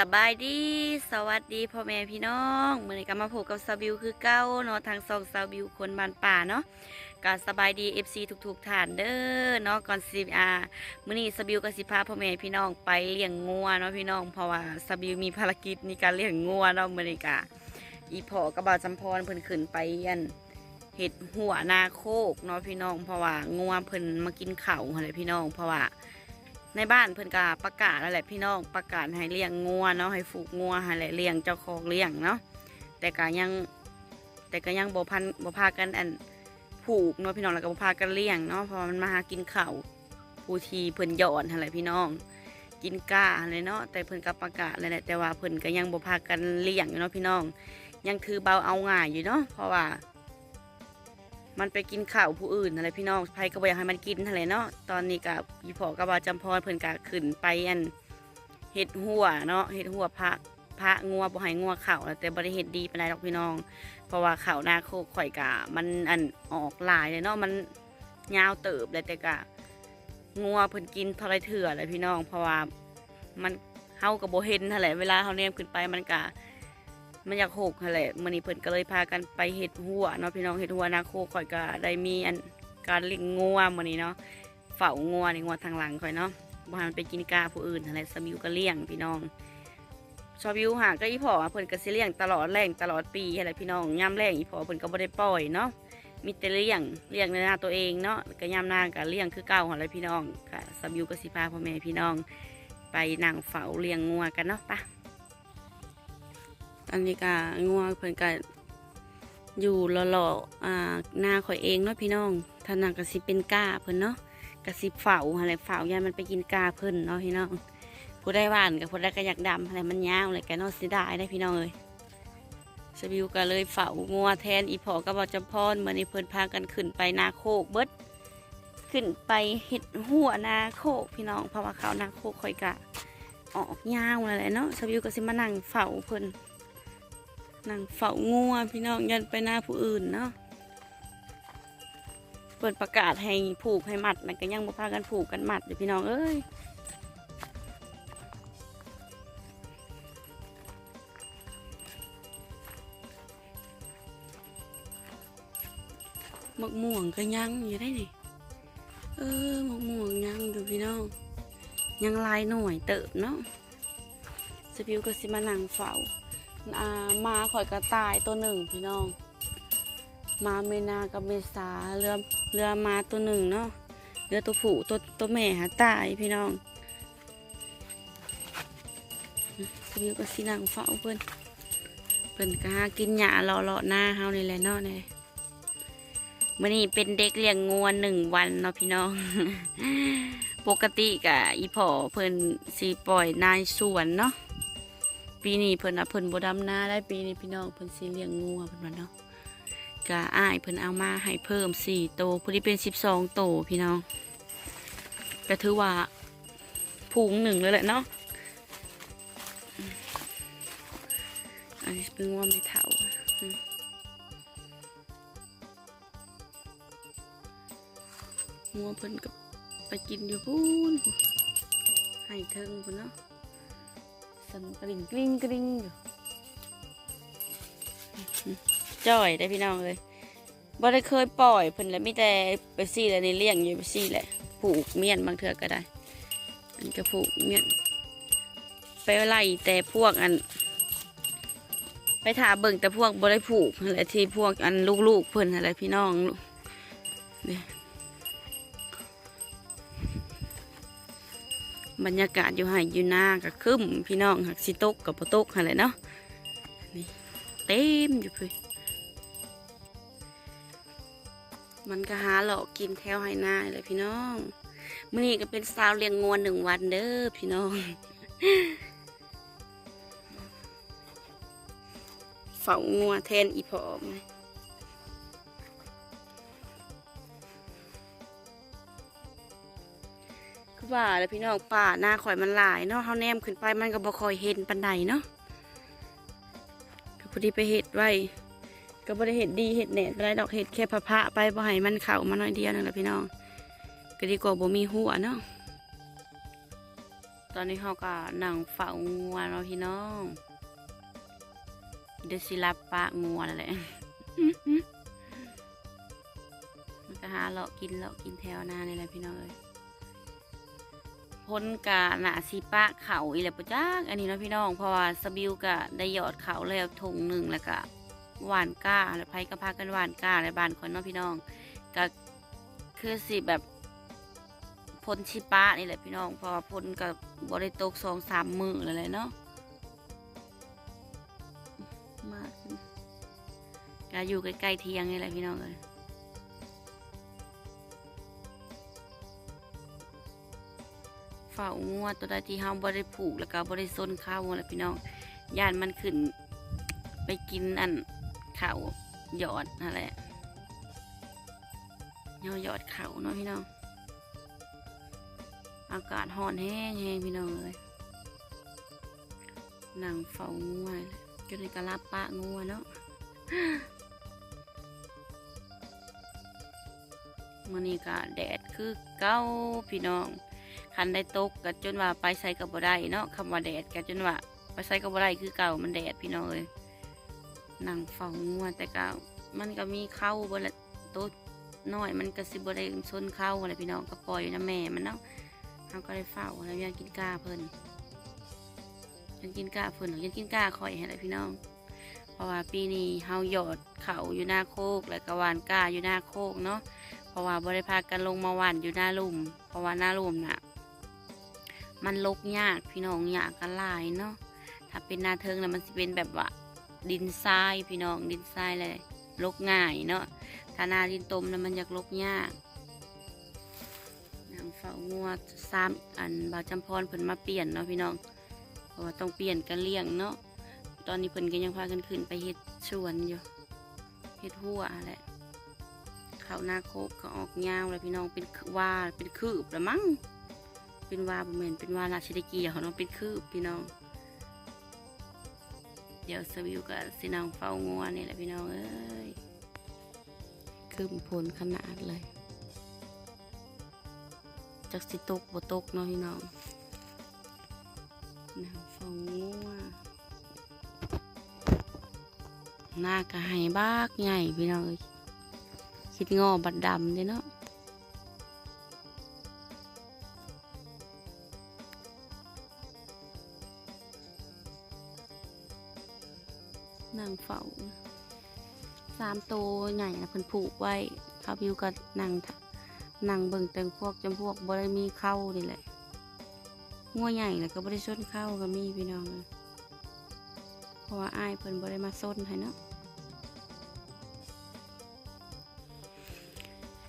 สบายดี สวัสดีพ่อแม่พี่น้องเมื่อนี้ก็มาพบกับซาบิวคือเก้าเนาะทางซองซาบิวคนบ้านป่าเนาะก็สบายดี FC ทุกๆท่านเด้อเนาะก่อนสิอ่ามื่อนี้ซาบิวก็สิพาพ่อแม่พี่น้องไปเลี้ยงงัวเนาะพี่น้องเพราะว่าซาบิวมีภารกิจในการเลี้ยงงัวเนาะเมื่อนี้ก็อีพ่อกับบ่าจำพรเพิ่นขึ้นไปยันเห็ดหัวนาโคกเนาะพี่น้องเพราะว่างัวเพิ่นมากินเข้าอะไรพี่น้องเพราะว่า ในบ้านเพิ่นก็ประกาศแล้วแหละพี่น้องประกาศให้เลี้ยงงัวเนาะให้ฝูกงัวให้แหละเลี้ยงเจ้าของเลี้ยงเนาะแต่ก็ยัง แต่ก็ยังบ่พันบ่พากันอันผูกเนาะพี่น้องแล้วก็บ่พากันเลี้ยงเนาะเพราะมันมาหากินเข้าผู้ทีเพิ่นหย่อนแหละพี่น้อง กินก้าอะไรเนาะแต่เพิ่นก็ประกาศแล้วแหละแต่ว่าเพิ่นก็ยังบ่พากันเลี้ยงอยู่เนาะพี่น้อง ยังถือเบาเอาง่ายอยู่เนาะเพราะว่า มันไปกินข้าวผู้อื่นอะไรพี่น้องไผก็บ่อยากให้มันกินอะไรเนาะตอนนี้กับอีพอกับว่าจำพรเพิ่นก็ขึ้นไปอันเฮ็ดหัวเนาะเฮ็ดหัวพระพระงัวบ่ให้งัวเข้าแต่บ่ได้เฮ็ดดีปานใดดอกพี่น้อง เพราะว่าเข้าหน้าโคกข่อยกะ มันอันออกลายเลยเนาะมันยาวเติบเลยแต่กะงัวเพิ่นกินท่าไรเถื่อเลยพี่น้อง เพราะว่ามันเฮากับบ่เห็นนั่นแหละเวลาเฮาเนมขึ้นไปมันกะ มันอยากหกแหละมื้อนี้เพิ่นก็เลยพากันไปเฮ็ดหัวเนาะพี่น้องเฮ็ดหัวนาโคข่อยก็ได้มีอันการเลี้ยงงัวมื้อนี้เนาะเฝ้างัวนี่งัวทางหลังข่อยเนาะบ่ให้มันไปกินกาผู้อื่นนั่นแหละสมิวก็เลี้ยงพี่น้องชอบวิวหาก็อีพ่อเพิ่นก็สิเลี้ยงตลอดแรงตลอดปีอะไรพี่น้องยามแรงอีพ่อเพิ่นก็บ่ได้ปล่อยเนาะมีแต่เลี้ยงเลี้ยงในนาตัวเองเนาะก็ยามหน้าก็เลี้ยงคือเก่าหั่นแหละพี่น้องค่ะสมิวก็สิพาพ่อแม่พี่น้อง ไปนั่งเฝ้าเลี้ยงงัวกันเนาะไป ตอนนี้ก็งัวเพิ่นก็อยู่หล่อๆอ่าหน้าข่อยเองเนาะพี่น้องท่านังกระสิเป็นกาเพิ่นเนาะกระสิเฝ้าอะไรเฝ้ายายมันไปกินกาเพิ่นเนาะพี่น้องผู้ได้หวานกับผู้ได้ก็อยากดำอะไรมันยาวเลยแกเนาะเสียดายได้พี่น้องเอ้ยสบิวก็เลยเฝ้างัวแทนอีพอกับบอจำพรมื่อนี้เพิ่นพากันขึ้นไปนาโคกเบิดขึ้นไปเห็ดหัวนาโคกพี่น้องเพราะว่าเขาวนาโคกข่อยกะออกยาวอะไรเนาะสบิวก็สิมานั่งเฝ้าเพิ่น นั่งเฝ้างัวพี่น้องยันไปหน้าผู้อื่นเนาะเปิดประกาศให้ผูกให้มัดนะก็ยังบ่พากันผูกกันมัดอยู่พี่น้องเอ้ยมะม่วงก็ยังอยู่ได้นี่เออมะม่วงยังอยู่พี่น้อง ยังลายหน่วยเติบเนาะสปิวก็สิมานั่งเฝ้า มาข่อยกระต่ายตัวหนึ่งพี่น้อง มาเมนากับเมษาเรือเรือมาตัวหนึ่งเนาะเรือตัวผู้ตัวตัวแม่หาตายพี่น้องสวิวก็สินังเฝ้าเพิ่อนเพิ่อนก็หากินหญ้าเลาะเลาะหน้าเฮานี่แหละเนาะนี่มื่อนี้เป็นเด็กเลี้ยงงวนหนึ่งวันเนาะพี่น้อง ปกติกะอีพ่อเพิ่อนสีปล่อยนายสวนเนาะ ปีนี้เพิ่นเอาเพิ่นบ่ดำนาได้ปีนี้พี่น้องเพิ่นสิเลี้ยงงัวเพิ่นว่าเนาะก็อ้ายเพิ่นเอามาให้เพิ่มสี่โตพอดีเป็นสิบสองโตพี่น้องก็ถือว่าผูงหนึ่งเลยแหละเนาะอันนี้เป็นงัวไม่เท่างัวเพิ่นก็ไปกินอยู่พูนให้เทิงพุ่นเนาะ สนกระดิ่งกริ๊งกริ๊งอยู่จ่อยได้พี่น้องเลยบ่ได้เคยปล่อยเพิ่นแล้วมีแต่ไปซี่แล้วในเลี้ยงอยู่ไปซี่แหละผูกเมียนบางเทือก็ได้ อันก็ผูกเมียนไปไล่แต่พวกอัน ไปถาเบิ่งแต่พวกบ่ได้ผูกอะไรที่พวกอันลูกๆเพิ่นอะไรพี่น้องเนี่ย บรรยากาศอยู่ไห้อยู่หน้ากับคึมพี่น้องหักสิตกกับปตกอะไรเนาะนี่เต็มอยู่พี่มันก็หาหลอกกินแถวไห้หน้าเลยพี่น้องมื่อนี้ก็เป็นสาวเลี้ยงงวนหนึ่งวันเด้อพี่น้องเฝ้างัวแทนอีพอม ว่าแล้วพี่น้องป่าหน้าข่อยมันหลายเนาะเฮาแนมขึ้นไปมันก็บ่ค่อยเห็นปันใดเนาะก็พอดีไปเห็ดไว้ก็บ่ได้เห็ดดีเห็ดแหนดอะไรดอกเห็ดแค่พะพะไปบ่ให้มันเข้ามาหน่อยเดียวนึงแหละพี่น้องก็ดีกว่าบ่มีหัวเนาะตอนนี้เขาก็นั่งเฝ้างัวเนาะพี่น้องเดี๋ยวสิรับปะงัวนั่นแหละมันก็หาเลาะกินเลาะกินแถวหน้านี่แหละพี่น้องเอ้ย พ้นกะหนาสีปะเขาอีแหละปะจักอันนี้เนาะพี่น้องเพราะว่าสบิวกะได้หยอดเขาแล้วถุงหนึ่งแล้วก็หวานก้าแล้วไผก็พากันหวานก้าในบ้านคนเนาะพี่น้องก็คือสิแบบพ้นชิปะนี่แหละพี่น้องเพราะว่าพ้นกับบริโตกสองสามมือเลยแหละเนาะมากก็อยู่ใกล้ๆเทียงนี่แหละพี่น้องเอ้ย ฝ้างัวตัวใดที่เฮาบ่ได้ผูกแล้วก็บ่ได้ซนข้าวและพี่น้องย่านมันขึ้น ไปกินอันข้าวหยอดนั่นแหละเฮาหยอดข้าวเนาะพี่น้องอากาศร้อนแห้งแห้งพี่น้องเลยนั่งเฝ้างัวเลยจนได้กระลาปะงัวเนาะมื้อนี้ก็แดดคือเก้าพี่น้อง คันได้ตกก็จนว่าไปใส่กับบ่ได้เนาะคำว่าแดดก็จนว่าไปใส่กับบ่ได้คือเก่ามันแดดพี่น้องเอ้ยนั่งเฝ้างัวแต่ก็มันก็มีเข้าบ่ละโตะน้อยมันก็สิบ่ได้ชนเข้าอะไรพี่น้องก็ปล่อยอยู่นะแม่มันเนาะเฮาก็ได้เฝ้าแล้วยังกินกาเพิ่นยังกินกาเพิ่นยังกินกาข่อยให้แหละพี่น้อง เพราะว่าปีนี้เฮาหยอดเขาอยู่หน้าโคกแล้วก็หวานกาอยู่หน้าโคกเนาะเพราะว่าบ่ได้พากันลงมาหวานอยู่หน้าลุ่มเพราะว่าหน้าลุ่มน่ะ มันลกยากพี่น้องยากกันหลายเนาะถ้าเป็นนาเทิงนะมันจะเป็นแบบว่าดินทรายพี่น้องดินทรายเลยลกง่ายเนาะถ้านาดินตมนะมันอยากลกยากนางเฝ้างัวซ้ำอันบาวจำพรเพิ่นมาเปลี่ยนเนาะพี่น้องเพราะว่าต้องเปลี่ยนกันเลี้ยงเนาะตอนนี้เพิ่นก็ยังพากันขึ้นไปเฮ็ดสวนอยู่เฮ็ดหัวแหละเขาวหน้าโคกก็ออกยาวเลยพี่น้องเป็นว่าเป็นคืบล้วมั้ง เป็นว่าบ่แม่นเป็นว่าราชดกีเขาเนาะเป็นคืบพี่น้อง เดี๋ยวสวิวกับสินางเฝ้างัวนี่แหละพี่น้องเอ้ยคืบผลขนาดเลยจักสิตกบ่ตกเนาะพี่น้องนางเฝ้างัวหน้ากระหายบากใหญ่พี่น้องคิดงอบัดดำเด้เนาะ นางเฝ้าสามโตใหญ่นะเพิ่นผูกไว้เขาวิวกับนางนางเบิ่งแต่งพวกจำพวกบ่ได้มีเข้านี่แหละงัวใหญ่แล้วก็บ่ได้ส้นเข้าก็มีพี่น้องเอ้ยเพราะว่าอ้ายเพิ่นบ่ได้มาส้นให้เนาะ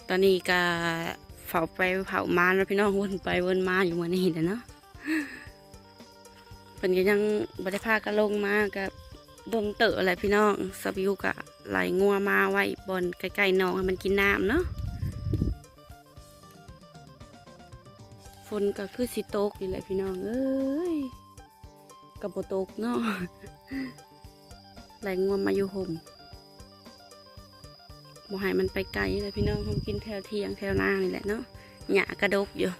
ตอนนี้ก็เฝ้าไปเผามาแล้วพี่น้องวนไปวนมาอยู่มื้อนี้แหละเนาะเพิ่นก็ยังบ่ได้พากันลงมาก็ ดงเต๋ออะไรพี่น้องสบิวกะไหลงัวมาไว้บอนใกล้ๆน้องให้มันกินน้ำเนาะฝนก็คือสิตกอยู่แหละพี่น้องเอ้ยกับโบตกเนาะไหลงัวมาอยู่ห่มบ่ให้มันไปไกลเลยพี่น้องทำกินแถวเทียงแถวนานี่แหละเนาะหยากระดกอยู่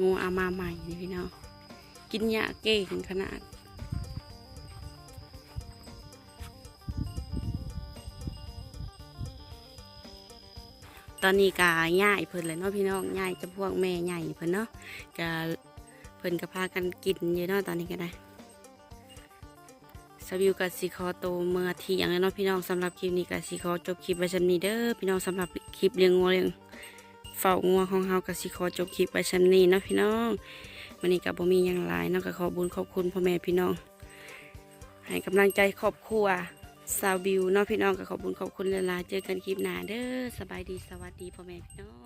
งูเอามาใหม่นี่พี่น้องกินหยาเก่งขนาด ตอนนี้กาย่ายเพิ่นเลยเนาะพี่น้องย่ายจะพวกแม่ใหญ่เพิ่นเนาะกาเพิ่นก็พากันกินอยู่เนาะตอนนี้ก็ได้สวิวกับสีคอโตเมื่อที่อยงแล้วเนาะพี่น้องสำหรับคลิปนี้กับสีคอจบคลิปไว้ชั้นนี้เด้อพี่น้องสำหรับคลิปเลี้ยงงัวเลี้ยงเฝ้างัวของเฮากับสีคอจบคลิปไว้ชั้นนี้เนาะพี่น้องวันนี้กับบ่มีหยังหลายเนาะก็ขอบุญขอบคุณพ่อแม่พี่น้องให้กำลังใจครอบครัว สาวบิวเนาะพี่น้องก็ขอบคุณขอบคุณหลายๆเจอกันคลิปหน้าเด้อสบายดีสวัสดีพ่อแม่พี่น้อง